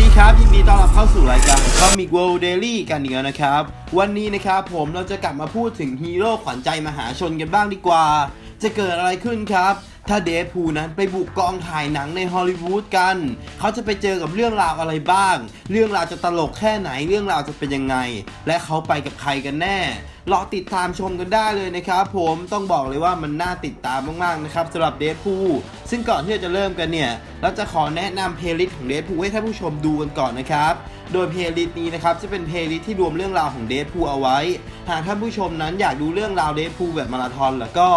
ดีครับ ยินดีต้อนรับเข้าสู่รายการ Comic World Daily กันอีกแล้วนะครับ วันนี้นะครับผมเราจะกลับมาพูดถึงฮีโร่ขวัญใจมหาชนกันบ้างดีกว่า จะเกิดอะไรขึ้นครับ ถ้าเดฟพูนั้นไปบุกกองถ่ายหนังในฮอลลีวูดกัน เขาจะไปเจอกับเรื่องราวอะไรบ้าง เรื่องราวจะตลกแค่ไหน เรื่องราวจะเป็นยังไง และเขาไปกับใครกันแน่รอติดตามชมกันได้เลยนะครับ ผมต้องบอกเลยว่ามันน่าติดตามมากๆนะครับสำหรับเดฟพูซึ่งก่อนที่จะเริ่มกันเนี่ยเราจะขอแนะนำเพลย์ลิสต์ของเดฟพูให้ท่านผู้ชมดูกันก่อนนะครับ โดยเพลย์ลิสต์นี้นะครับจะเป็นเพลย์ลิสต์ที่รวมเรื่องราวของเดฟพูเอาไว้ หากท่านผู้ชมนั้นอยากดูเรื่องราวเดฟพูแบบมาราธอนแล้วก็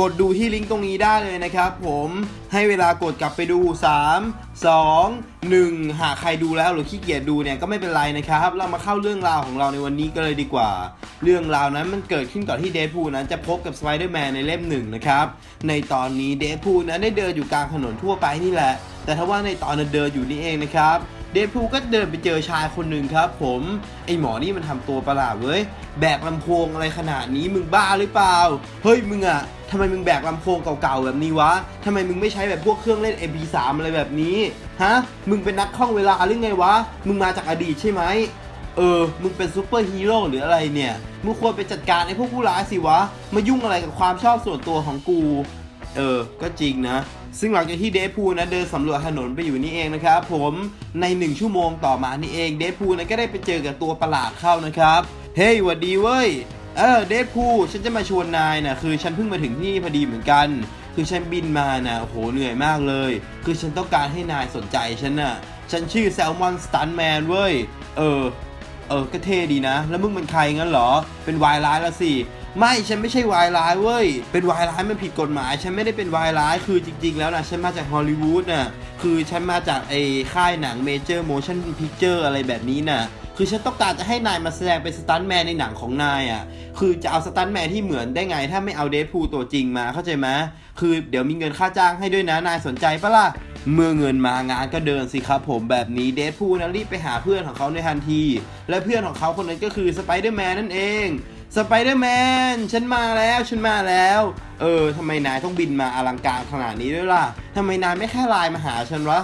กดดูที่ลิงก์ตรงนี้ได้เลยนะครับ ผมให้เวลากดกลับไปดู 3 2 1 หากใครดูแล้วหรือขี้เกียจดูเนี่ยก็ไม่เป็นไรนะครับ เรามาเข้าเรื่องราวของเราในวันนี้ก็เลยดีกว่า เรื่องราวนั้นมันเกิดขึ้นก่อนที่เด p พูนั้นจะพบกับสไปเดอร์แมนในเล่มหนึ่งนะครับในตอนนี้เด p พูนั้นได้เดินอยู่กลางถนนทั่วไปนี่แหละ แต่ถ้าว่าในตอนนั้นเดินอยู่นี่เองนะครับ เดดพูลก็เดินไปเจอชายคนหนึ่งครับ ผม ไอหมอนี่มันทำตัวประหลาดเว้ย แบกลำโพงอะไรขนาดนี้มึงบ้าหรือเปล่า เฮ้ยมึงอะทำไมมึงแบกลำโพงเก่าๆแบบนี้วะทำไมมึงไม่ใช้แบบพวกเครื่องเล่น MP3 อะไรแบบนี้ ฮะ มึงเป็นนักท่องเวลาหรือไงวะ มึงมาจากอดีตใช่ไหมเออ มึงเป็นซูเปอร์ฮีโร่หรืออะไรเนี่ย มึงควรไปจัดการไอ้พวกผู้ร้ายสิวะ มายุ่งอะไรกับความชอบส่วนตัวของกู เออ ก็จริงนะ ซึ่งหลังจากที่เดฟพูนะเดินสำรวจถนนไปอยู่นี่เองนะครับผมในหนึ่งชั่วโมงต่อมานี่เองเดฟพูนะก็ได้ไปเจอกับตัวประหลาดเข้านะครับ เฮ้ยหวัดดีเว้ย เออเดฟพูฉันจะมาชวนนายนะคือฉันเพิ่งมาถึงที่นี่พอดีเหมือนกัน คือฉันบินมานะโอ้โหเหนื่อยมากเลย คือฉันต้องการให้นายสนใจฉันน่ะฉันชื่อแซลมอนสตันแมนเว้ยเออเออก็เท่ดีนะ แล้วมึงเป็นใครงั้นเหรอ เป็นวายร้ายละสิ ไม่ฉันไม่ใช่วายร้ายเว้ย เป็นวายร้ายมันผิดกฎหมาย ฉันไม่ได้เป็นวายร้ายคือจริง ๆ แล้วนะฉันมาจากฮอลลีวูดน่ะคือฉันมาจากไอ้ค่ายหนังเมเจอร์โมชั่นพิกเจอร์อะไรแบบนี้น่ะคือฉันต้องการจะให้นายมาแสดงเป็นสตันท์แมนในหนังของนายอะ คือจะเอาสตันท์แมนที่เหมือนได้ไง ถ้าไม่เอาเด p พูตัวจริงมาเข้าใจไหมคือเดี๋ยวมีเงินค่าจ้างให้ด้วยนะนายสนใจปะล่ะ เมื่อเงินมางานก็เดินสิครับผมแบบนี้เด p พูนะรีบไปหาเพื่อนของเขาในทันที และเพื่อนของเขาคนนั้นก็คือสไปเดอร์แมนนั่นเอง สไปเดอร์แมนฉันมาแล้วฉันมาแล้ว เออทำไมนายต้องบินมาอลังการขนาดนี้ด้วยล่ะทำไมนายไม่แค่ไลน์มาหาฉันวะ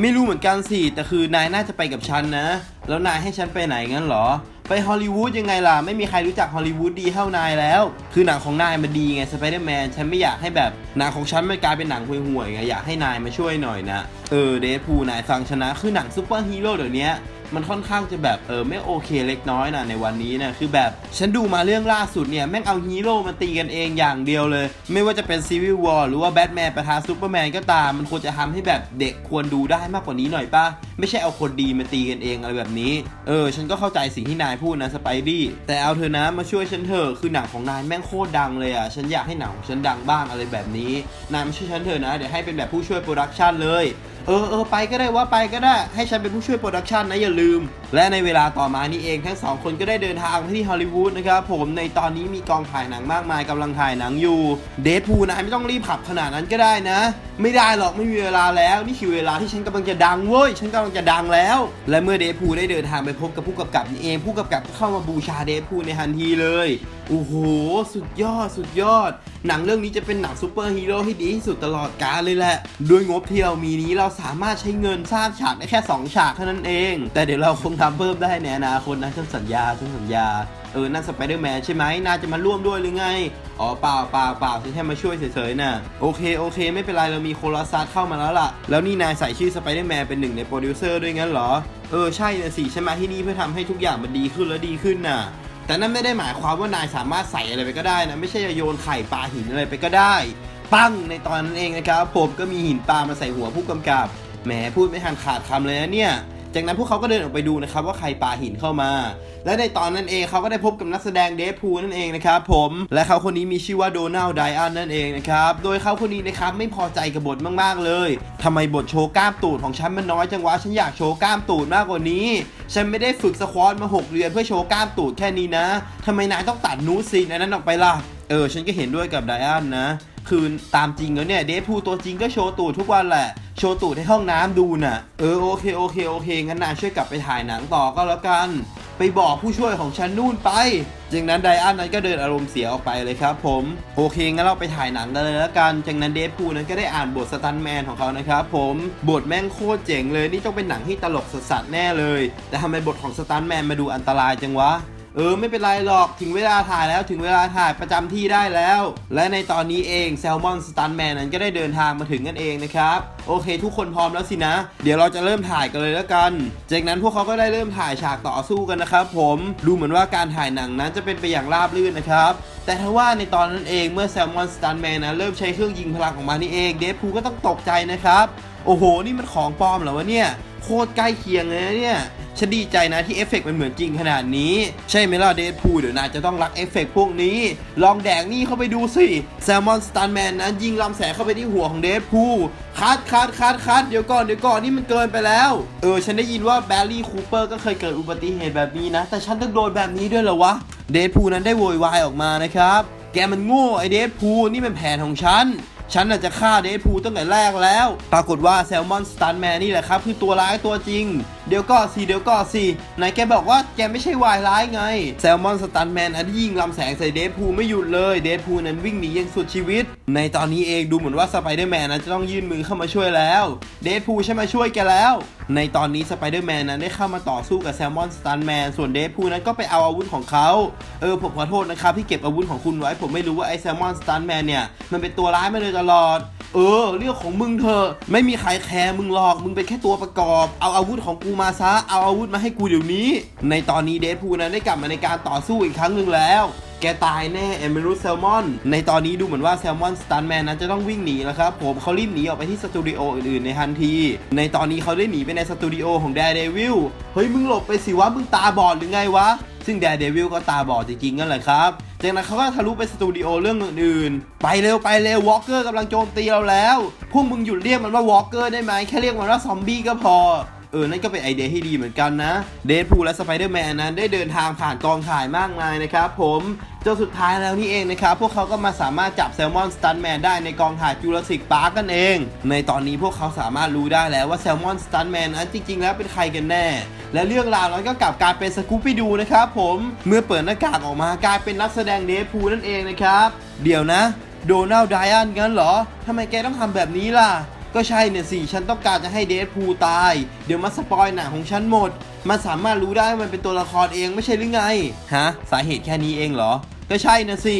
ไม่รู้เหมือนกันสิแต่คือนายน่าจะไปกับฉันนะ แล้วนายให้ฉันไปไหนงั้นเหรอ ไปฮอลลีวูดยังไงล่ะ ไม่มีใครรู้จักฮอลลีวูดดีเท่านายแล้ว คือหนังของนายมันดีไงสไปเดอร์แมนฉันไม่อยากให้แบบหนังของฉันมันกลายเป็นหนังห่วยๆไงอยากให้นายมาช่วยหน่อยนะ เออเดฟพูนายฟังชนะคือหนังซูเปอร์ฮีโร่เดี๋ยวนี้ มันค่อนข้างจะแบบเออไม่โอเคเล็กน้อยนะในวันนี้นะคือแบบฉันดูมาเรื่องล่าสุดเนี่ยแม่งเอาฮีโร่มาตีกันเองอย่างเดียวเลย ไม่ว่าจะเป็นซีวิ l วอร์หรือว่าแบทแมนประทาซูเปอร์แมนก็ตามมันควรจะทำให้แบบเด็กควรดูได้มากกว่านี้หน่อยป่ะ ไม่ใช่เอาคนดีมาตีกันเองอะไรแบบนี้เออฉันก็เข้าใจสิ่งที่นายพูดนะสไปดี้แต่เอาเธอะนะมาช่วยฉันเถอะคือหนังของนายแม่งโคตรดังเลยอะฉันอยากให้หนังของฉันดังบ้างอะไรแบบนี้นายมาช่วยฉันเถอะนะเดี๋ยวให้เป็นแบบผู้ช่วยโปรดักชันเลย เออเออไปก็ได้ว่าไปก็ได้ให้ฉันเป็นผู้ช่วยโปรดักชันนะอย่าลืม และในเวลาต่อมานี้เองทั้งสองคนก็ได้เดินทางไปที่ฮอลลีวูดนะครับผมในตอนนี้มีกองถ่ายหนังมากมายกำลังถ่ายหนังอยู่ เดทพูนายไม่ต้องรีบขับขนาดนั้นก็ได้นะ ไม่ได้หรอกไม่มีเวลาแล้วนี่คือเวลาที่ฉันกำลังจะดังเว้ยฉันกำลังจะดังแล้ว และเมื่อเดทพูได้เดินทางไปพบกับผู้กำกับนี่เองผู้กำกับก็เข้ามาบูชาเดทพูในทันทีเลยโอ้โห สุดยอด สุดยอด หนังเรื่องนี้จะเป็นหนังซูเปอร์ฮีโร่ที่ดีที่สุดตลอดกาลเลยแหละ ด้วยงบที่เรามีนี้เราสามารถใช้เงินสร้างฉากได้แค่ 2 ฉากเท่านั้นเอง แต่เดี๋ยวเราคงทำเพิ่มได้ในอนาคตนะฉันสัญญาฉันสัญญา เออ นั่นสไปเดอร์แมนใช่ไหมน่าจะมาร่วมด้วยหรือไง อ๋อ เปล่าเปล่าเปล่าฉันแค่มาช่วยเฉยๆน่ะโอเค โอเค ไม่เป็นไร เรามีโคลาซัสเข้ามาแล้วล่ะ แล้วนี่นายใส่ชื่อสไปเดอร์แมนเป็นหนึ่งในโปรดิวเซอร์ด้วยงั้นเหรอ เออ ใช่นะสิฉันมาที่นี่เพื่อทำให้ทุกอย่างมันดีขึ้นและดีขึ้นน่ะ แต่นั่นไม่ได้หมายความว่านายสามารถใส่อะไรไปก็ได้นะ ไม่ใช่จะโยนไข่ปลาหินอะไรไปก็ได้ ปั้งในตอนนั้นเองนะครับ ผมก็มีหินปลามาใส่หัวผู้กำกับ แหมพูดไม่ทันขาดคำเลยนะเนี่ย จากนั้นพวกเขาก็เดินออกไปดูนะครับว่าใครปาหินเข้ามา และในตอนนั้นเองเขาก็ได้พบกับนักแสดงเดฟพูนั่นเองนะครับผมและเขาคนนี้มีชื่อว่าโดนัลด์ไดอันนั่นเองนะครับโดยเขาคนนี้นะครับไม่พอใจกับบทมากๆเลยทำไมบทโชว์กล้ามตูดของฉันมันน้อยจังวะฉันอยากโชว์กล้ามตูดมากกว่านี้ฉันไม่ได้ฝึกสควอตมา 6 เดือนเพื่อโชว์กล้ามตูดแค่นี้นะทำไมนายต้องตัดนูดซีนอันนั้นออกไปล่ะเออฉันก็เห็นด้วยกับไดอันนะ คือตามจริงแล้วเนี่ยเดฟพูตัวจริงก็โชว์ตูดทุกวันแหละ โชว์ตูดให้ห้องน้ำดูน่ะ เออโอเคโอเคโอเคงั้นนายช่วยกลับไปถ่ายหนังต่อก็แล้วกัน ไปบอกผู้ช่วยของฉันนู่นไปจากนั้นไดอันนั้นก็เดินอารมณ์เสียออกไปเลยครับผมโอเคงั้นเราไปถ่ายหนังกันเลยแล้วกันจากนั้นเดฟพูนั้นก็ได้อ่านบทสตันแมนของเขานะครับผมบทแม่งโคตรเจ๋งเลยนี่ต้องเป็นหนังที่ตลกสัสๆแน่เลย แต่ทำไมบทของสตันแมนมาดูอันตรายจังวะ เออไม่เป็นไรหรอกถึงเวลาถ่ายแล้วถึงเวลาถ่ายประจำที่ได้แล้ว และในตอนนี้เองแซลมอนสตันแมนนั้นก็ได้เดินทางมาถึงกันเองนะครับ โอเค ทุกคนพร้อมแล้วสินะ เดี๋ยวเราจะเริ่มถ่ายกันเลยแล้วกันจากนั้นพวกเขาก็ได้เริ่มถ่ายฉากต่อสู้กันนะครับผมดูเหมือนว่าการถ่ายหนังนั้นจะเป็นไปอย่างราบรื่นนะครับแต่ถ้าว่าในตอนนั้นเองเมื่อแซลมอนสตันแมนนะเริ่มใช้เครื่องยิงพลังของมันนี่เองเดฟพูก็ต้องตกใจนะครับโอ้โห นี่มันของปลอมเหรอวะเนี่ย โคตรใกล้เคียงเลยนะเนี่ยฉันดีใจนะที่เอฟเฟกต์มันเหมือนจริงขนาดนี้ ใช่ไหมล่ะเดดพูเดี๋ยวนายจะต้องรักเอฟเฟกต์พวกนี้ ลองแดกนี่เข้าไปดูสิแซลมอนสตันแมนนั้นยิงลำแสงเข้าไปที่หัวของเดดพูคัดคัดคัดคัดเดี๋ยวก่อนเดี๋ยวก่อนนี่มันเกินไปแล้ว เออ ฉันได้ยินว่าแบลลี่คูเปอร์ก็เคยเกิดอุบัติเหตุแบบนี้นะ แต่ฉันต้องโดนแบบนี้ด้วยเหรอวะเดดพูนั้นได้โวยวายออกมานะครับ แกมันโง่ไอเดดพูนี่เป็นแผนของฉัน ฉันอาจจะฆ่าเดดพูลตั้งแต่แรกแล้ว ปรากฏว่าแซลมอนสตันแมนนี่แหละครับ คือตัวร้ายตัวจริงเดี๋ยวก็สิเดี๋ยวก็สิไหนแกบอกว่าแกไม่ใช่วายร้ายไง แซลมอนสตันแมนอันที่ยิงลำแสงใส่เดดพูไม่หยุดเลยเดดพูนั้นวิ่งหนีอยังสุดชีวิต ในตอนนี้เองดูเหมือนว่าสไปเดอร์แมนนั้นจะต้องยื่นมือเข้ามาช่วยแล้วเดดพูลฉันมาช่วยแกแล้ว ในตอนนี้สไปเดอร์แมนนั้นได้เข้ามาต่อสู้กับแซลมอนสตันแมนส่วนเดดพูนั้นก็ไปเอาอาวุธของเขาเออผมขอโทษนะครับที่เก็บอาวุธของคุณไว้ ผมไม่รู้ว่าไอ้แซลมอนสตันแมนเนี่ยมันเป็นตัวร้ายมาโดยตลอดเออเรื่องของมึงเถอะไม่มีใครแคร์มึงหรอกมึงเป็นแค่ตัวประกอบ เอาอาวุธของกูมาซะเอาอาวุธมาให้กูเดี๋ยวนี้ ในตอนนี้เดดพูลนั้นได้กลับมาในการต่อสู้อีกครั้งหนึ่งแล้วแกตายแน่เอเมรูแซลมอน ในตอนนี้ดูเหมือนว่าแซลมอนสตันแมนนั้นจะต้องวิ่งหนีแล้วครับผมเขารีบหนีออกไปที่สตูดิโออื่นๆในทันที ในตอนนี้เขาได้หนีไปในสตูดิโอของแดร์เดวิลเฮ้ยมึงหลบไปสิวะมึงตาบอดหรือไงวะ ซึ่งแดร์เดวิลก็ตาบอดจริงๆนั่นแหละครับ จากนั้นเขาก็ทะลุไปสตูดิโอเรื่องอื่นๆ ไปเร็วไปเร็ววอลเกอร์กำลังโจมตีเราแล้ว พวกมึงหยุดเรียกมันว่าวอลเกอร์ได้ไหมแค่เรียกมันว่าซอมบี้ก็พอ เออนั่นก็เป็นไอเดียที่ดีเหมือนกันนะเดดพูลและสไปเดอร์แมนนั้นได้เดินทางผ่านกองถ่ายมากมายนะครับผมจนสุดท้ายแล้วนี่เองนะครับพวกเขาก็มาสามารถจับแซลมอนสตันแมนได้ในกองถ่ายจูราสสิกพาร์กกันเอง ในตอนนี้พวกเขาสามารถรู้ได้แล้วว่าแซลมอนสตันแมนนั้นจริง ๆ แล้วเป็นใครกันแน่ และเรื่องราวนั้นก็กลับกลายเป็นสกูปปี้ดูนะครับผมเมื่อเปิดหน้ากากออกมากลายเป็นนักแสดงเดดพูลนั่นเองนะครับ เดี๋ยวนะ โดนัลด์ไดอันงั้นเหรอทำไมแกต้องทำแบบนี้ล่ะ ก็ใช่เนี่ยสิฉันต้องการจะให้เดดพูตาย เดี๋ยวมาสปอยหนังของฉันหมด มันสามารถรู้ได้ว่ามันเป็นตัวละครเองไม่ใช่หรือไง ฮะ สาเหตุแค่นี้เองเหรอ ก็ใช่นะสิ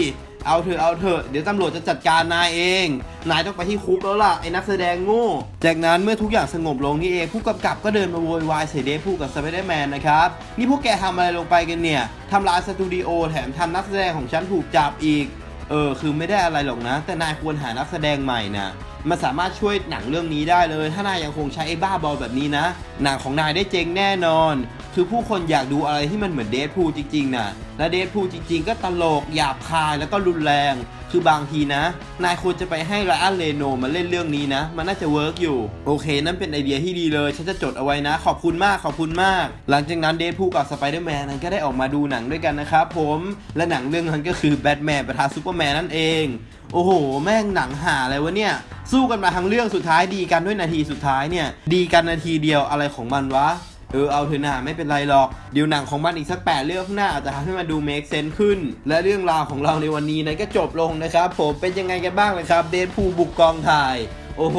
เอาเถอะเอาเถอะเดี๋ยวตำรวจจะจัดการนายเอง นายต้องไปที่คุกแล้วล่ะไอ้นักแสดงโง่ จากนั้นเมื่อทุกอย่างสงบลงนี่เองผู้กำกับก็เดินมาโวยวายใส่เดดพูกับสไปเดอร์แมนนะครับ นี่พวกแกทำอะไรลงไปกันเนี่ยทำลายสตูดิโอแถมทำนักแสดงของฉันถูกจับอีก เออคือไม่ได้อะไรหรอกนะ แต่นายควรหานักแสดงใหม่นะ มันสามารถช่วยหนังเรื่องนี้ได้เลย ถ้านายยังคงใช้ไอ้บ้าบอลแบบนี้นะ หนังของนายได้เจ๊งแน่นอน คือผู้คนอยากดูอะไรที่มันเหมือนเด p พูจริงๆนะและเด p พูจริง ๆ ก็ตลกหยาบคายแล้วก็รุนแรง คือบางทีนะ นายควรจะไปให้ไรอันเลโนมาเล่นเรื่องนี้นะ มันน่าจะเวิร์กอยู่ โอเค นั่นเป็นไอเดียที่ดีเลย ฉันจะจดเอาไว้นะ ขอบคุณมาก ขอบคุณมาก หลังจากนั้นเด p พูกับสไปเดอร์แมนนั้นก็ได้ออกมาดูหนังด้วยกันนะครับผม และหนังเรื่องนั้นก็คือแบทแมนประทาซูเปอร์แมนนั่นเอง โอ้โห แม่งหนังหาอะไรวะเนี่ย สู้กันมาทั้งเรื่องสุดท้ายดีกันด้วยนาทีสุดท้ายเนี่ย ดีกันนาทีเดียวอะไรของมันวะเออเอาเถอะนะไม่เป็นไรหรอก เดี๋ยวหนังของมันอีกสักแปดเรื่องข้างหน้าอาจจะทำให้มันดู make sense ขึ้น และเรื่องราวของเราในวันนี้นั้นก็จบลงนะครับ ผมเป็นยังไงกันบ้างเลยครับเดนพูบุกกองถ่าย โอ้โห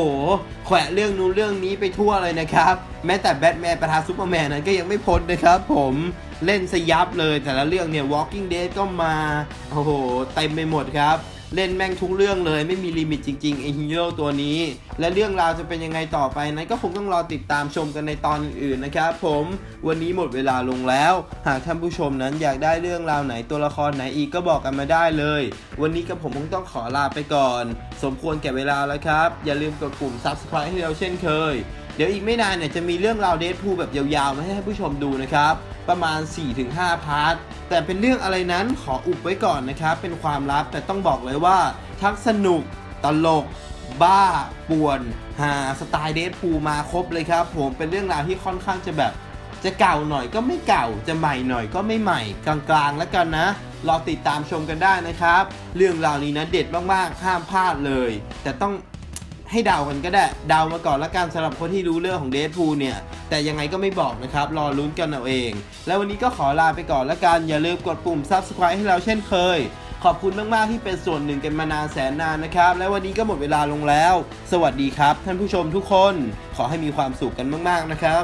แขวะเรื่องนู้นเรื่องนี้ไปทั่วเลยนะครับ แม้แต่แบทแมนประทานซูเปอร์แมนนั้นก็ยังไม่พ้นนะครับผมเล่นสยับเลยแต่ละเรื่องเนี่ย Walking Dead ก็มา โอ้โหเต็มไปหมดครับ เล่นแม่งทุกเรื่องเลย ไม่มีลิมิตจริงๆไอฮีโร่ตัวนี้ และเรื่องราวจะเป็นยังไงต่อไปนั้นก็คงต้องรอติดตามชมกันในตอนอื่นๆนะครับผมวันนี้หมดเวลาลงแล้ว หากท่านผู้ชมนั้นอยากได้เรื่องราวไหนตัวละครไหนอีกก็บอกกันมาได้เลย วันนี้กับผมคงต้องขอลาไปก่อน สมควรแก่เวลาแล้วครับ อย่าลืมกดปุ่ม subscribe ให้เราเช่นเคย เดี๋ยวอีกไม่นานเนี่ยจะมีเรื่องราวเดทพูแบบยาวๆมาให้ท่านผู้ชมดูนะครับ ประมาณ 4-5 พาร์ท แต่เป็นเรื่องอะไรนั้นขออุบไว้ก่อนนะครับ เป็นความลับแต่ต้องบอกเลยว่า ทั้งสนุก ตลก บ้า ป่วน หา สไตล์เดทพูมาครบเลยครับผมเป็นเรื่องราวที่ค่อนข้างจะแบบ จะเก่าหน่อยก็ไม่เก่า จะใหม่หน่อยก็ไม่ใหม่ กลางๆแล้วกันนะรอติดตามชมกันได้นะครับ เรื่องราวนี้นะเด็ดมากๆห้ามพลาดเลย แต่ต้อง ให้เดากันก็ได้เดามาก่อนละกันสำหรับคนที่รู้เรื่องของเดทพูเนี่ย แต่ยังไงก็ไม่บอกนะครับ รอลุ้นกันเอาเอง แล้ววันนี้ก็ขอลาไปก่อนละกัน อย่าลืมกดปุ่ม subscribe ให้เราเช่นเคย ขอบคุณมาก ๆ ที่เป็นส่วนหนึ่งกันมานานแสนนานนะครับ และวันนี้ก็หมดเวลาลงแล้ว สวัสดีครับ ท่านผู้ชมทุกคน ขอให้มีความสุขกันมาก ๆ นะครับ